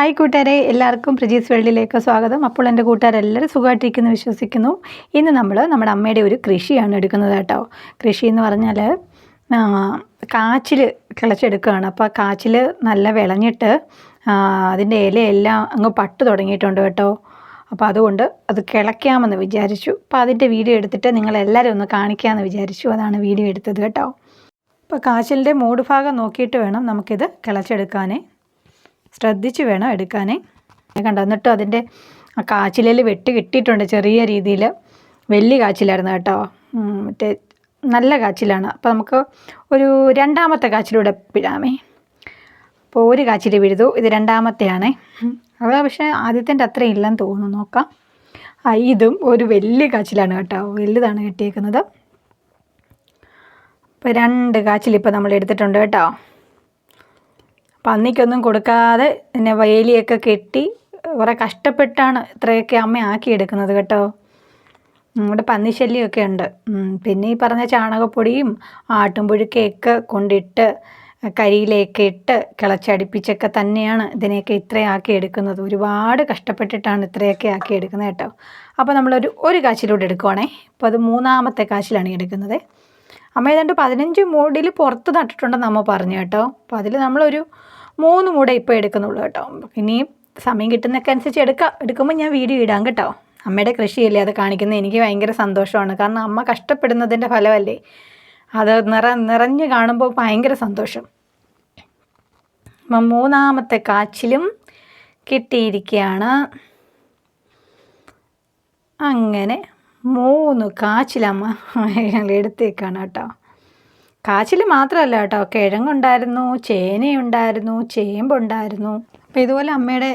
Hi കൂട്ടുകാരെ എല്ലാവർക്കും പ്രജീസ് വേൾഡിലേക്ക് സ്വാഗതം. അപ്പോൾ എന്റെ കൂട്ടുകാരെല്ലാവരും സുഖമായിട്ടിരിക്കുന്നു വിശ്വസിക്കുന്നു. ഇന്ന് നമ്മൾ നമ്മുടെ അമ്മയുടെ ഒരു കൃഷിയാണ് എടുക്കുന്നത് കേട്ടോ. കൃഷി എന്ന് പറഞ്ഞാൽ കാച്ചിൽ കിളച്ചെടുക്കുകയാണ്. അപ്പോൾ കാച്ചിൽ നല്ല വിളഞ്ഞിട്ട് അതിന്റെ ഇലയെല്ലാം അങ്ങ് പട്ട് തുടങ്ങിയിട്ടുണ്ട് കേട്ടോ. അപ്പോൾ അതുകൊണ്ട് അത് കിളയ്ക്കാമെന്ന് വിചാരിച്ചു. അപ്പോൾ അതിന്റെ വീഡിയോ എടുത്തിട്ട് നിങ്ങളെല്ലാവരും ഒന്ന് കാണിക്കാമെന്ന് വിചാരിച്ചു. അതാണ് വീഡിയോ എടുത്തത് കേട്ടോ. അപ്പോൾ കാച്ചിലിന്റെ മൂട് ഭാഗം നോക്കിയിട്ട് വേണം നമുക്കിത് കിളച്ചെടുക്കാനേ. ശ്രദ്ധിച്ച് വേണം എടുക്കാനേ. കണ്ടോ എന്നിട്ടും അതിന്റെ ആ കാച്ചിലിൽ വെട്ട് കിട്ടിയിട്ടുണ്ട് ചെറിയ രീതിയിൽ. വലിയ കാച്ചിലായിരുന്നു കേട്ടോ. മറ്റേ നല്ല കാച്ചിലാണ്. അപ്പോൾ നമുക്ക് ഒരു രണ്ടാമത്തെ കാച്ചിലൂടെ പിഴാമേ. അപ്പോൾ ഒരു കാച്ചിൽ പിഴുതു ഇത് രണ്ടാമത്തെയാണേ. അത് പക്ഷേ ആദ്യത്തിന്റെ അത്രയും ഇല്ലെന്ന് തോന്നുന്നു നോക്കാം. ആ ഇതും ഒരു വലിയ കാച്ചിലാണ് കേട്ടോ. വലുതാണ് കിട്ടിയേക്കുന്നത്. അപ്പോൾ രണ്ട് കാച്ചിൽ ഇപ്പോൾ നമ്മൾ എടുത്തിട്ടുണ്ട് കേട്ടോ. പന്നിക്കൊന്നും കൊടുക്കാതെ പിന്നെ വേലിയൊക്കെ കെട്ടി കുറേ കഷ്ടപ്പെട്ടാണ് ഇത്രയൊക്കെ അമ്മ ആക്കിയെടുക്കുന്നത് കേട്ടോ. നമ്മുടെ പന്നിശല്യമൊക്കെ ഉണ്ട്. പിന്നെ ഈ പറഞ്ഞ ചാണകപ്പൊടിയും ആട്ടുംപുഴുക്കയൊക്കെ കൊണ്ടിട്ട് കരിയിലേക്ക് ഇട്ട് കിളച്ചടിപ്പിച്ചൊക്കെ തന്നെയാണ് ഇതിനെയൊക്കെ ഇത്രയാക്കി എടുക്കുന്നത് ഒരുപാട് കഷ്ടപ്പെട്ടിട്ടാണ് ഇത്രയൊക്കെ ആക്കി എടുക്കുന്നത് കേട്ടോ. അപ്പോൾ നമ്മളൊരു ഒരു കാച്ചിലൂടെ എടുക്കുവാണേ. അപ്പോൾ അത് മൂന്നാമത്തെ കാച്ചിലാണ് എടുക്കുന്നത്. അമ്മ ഏതാണ്ട് പതിനഞ്ച് മൂടിൽ പുറത്ത് നട്ടിട്ടുണ്ടെന്ന് അമ്മ പറഞ്ഞു കേട്ടോ. അപ്പോൾ അതിൽ നമ്മളൊരു മൂന്ന് മൂടേ ഇപ്പോൾ എടുക്കുന്നുള്ളൂ കേട്ടോ. ഇനിയും സമയം കിട്ടുന്നൊക്കെ അനുസരിച്ച് എടുക്കാം എടുക്കുമ്പോൾ ഞാൻ വീഡിയോ ഇടാം കേട്ടോ. അമ്മയുടെ കൃഷിയല്ലേ അത് കാണിക്കുന്നത്? എനിക്ക് ഭയങ്കര സന്തോഷമാണ്. കാരണം അമ്മ കഷ്ടപ്പെടുന്നതിന്റെ ഫലമല്ലേ? അത് നിറ നിറഞ്ഞ് കാണുമ്പോൾ ഭയങ്കര സന്തോഷം. അപ്പം മൂന്നാമത്തെ കാച്ചിലും കിട്ടിയിരിക്കുകയാണ്. അങ്ങനെ മൂന്ന് കാച്ചിലമ്മ ഞങ്ങൾ എടുത്തേക്കാണ് കേട്ടോ. കാച്ചിൽ മാത്രമല്ല കേട്ടോ. കിഴങ്ങുണ്ടായിരുന്നു ചേനയുണ്ടായിരുന്നു ചേമ്പുണ്ടായിരുന്നു. അപ്പോൾ ഇതുപോലെ അമ്മയുടെ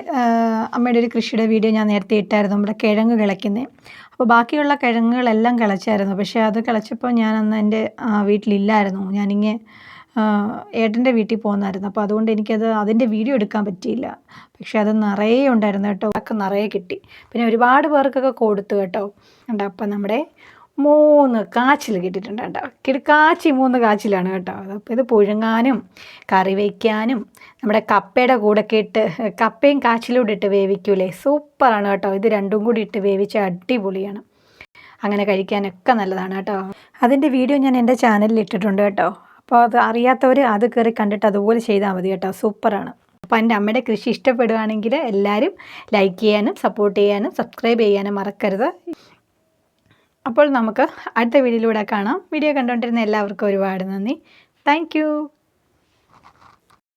അമ്മയുടെ ഒരു കൃഷിയുടെ വീഡിയോ ഞാൻ നേരത്തെ ഇട്ടായിരുന്നു നമ്മുടെ കിഴങ്ങ് കിളയ്ക്കുന്നത് അപ്പോൾ ബാക്കിയുള്ള കിഴങ്ങുകളെല്ലാം കിളച്ചായിരുന്നു. പക്ഷേ അത് കിളച്ചപ്പോൾ ഞാൻ അന്ന് എന്റെ വീട്ടിലില്ലായിരുന്നു. ഞാനിങ്ങനെ ഏട്ടന്റെ വീട്ടിൽ പോകുന്നായിരുന്നു. അപ്പോൾ അതുകൊണ്ട് എനിക്കത് അതിന്റെ വീഡിയോ എടുക്കാൻ പറ്റിയില്ല. പക്ഷേ അത് നിറയെ ഉണ്ടായിരുന്നു കേട്ടോ. ഒക്കെ നിറയെ കിട്ടി. പിന്നെ ഒരുപാട് പേർക്കൊക്കെ കൊടുത്തു കേട്ടോ. ഉണ്ട് അപ്പം നമ്മുടെ മൂന്ന് കാച്ചിൽ കിട്ടിയിട്ടുണ്ട് കേട്ടോ. കിടക്കാച്ചി മൂന്ന് കാച്ചിലാണ് കേട്ടോ. അപ്പോൾ ഇത് പുഴുങ്ങാനും കറി വയ്ക്കാനും നമ്മുടെ കപ്പയുടെ കൂടെ ഒക്കെ ഇട്ട് കപ്പയും കാച്ചിലൂടെ ഇട്ട് വേവിക്കൂലേ? സൂപ്പറാണ് കേട്ടോ. ഇത് രണ്ടും കൂടി ഇട്ട് വേവിച്ച അടിപൊളിയാണ്. അങ്ങനെ കഴിക്കാനൊക്കെ നല്ലതാണ് കേട്ടോ. അതിന്റെ വീഡിയോ ഞാൻ എന്റെ ചാനലിൽ ഇട്ടിട്ടുണ്ട് കേട്ടോ. അപ്പോൾ അത് അറിയാത്തവർ അത് കയറി കണ്ടിട്ട് അതുപോലെ ചെയ്താൽ മതി കേട്ടോ. സൂപ്പറാണ്. അപ്പോൾ എന്റെ അമ്മയുടെ കൃഷി ഇഷ്ടപ്പെടുകയാണെങ്കിൽ എല്ലാവരും ലൈക്ക് ചെയ്യാനും സപ്പോർട്ട് ചെയ്യാനും സബ്സ്ക്രൈബ് ചെയ്യാനും മറക്കരുത്. അപ്പോൾ നമുക്ക് അടുത്ത വീഡിയോയിലൂടെ കാണാം. വീഡിയോ കണ്ടുകൊണ്ടിരുന്ന എല്ലാവർക്കും ഒരുപാട് നന്ദി. താങ്ക്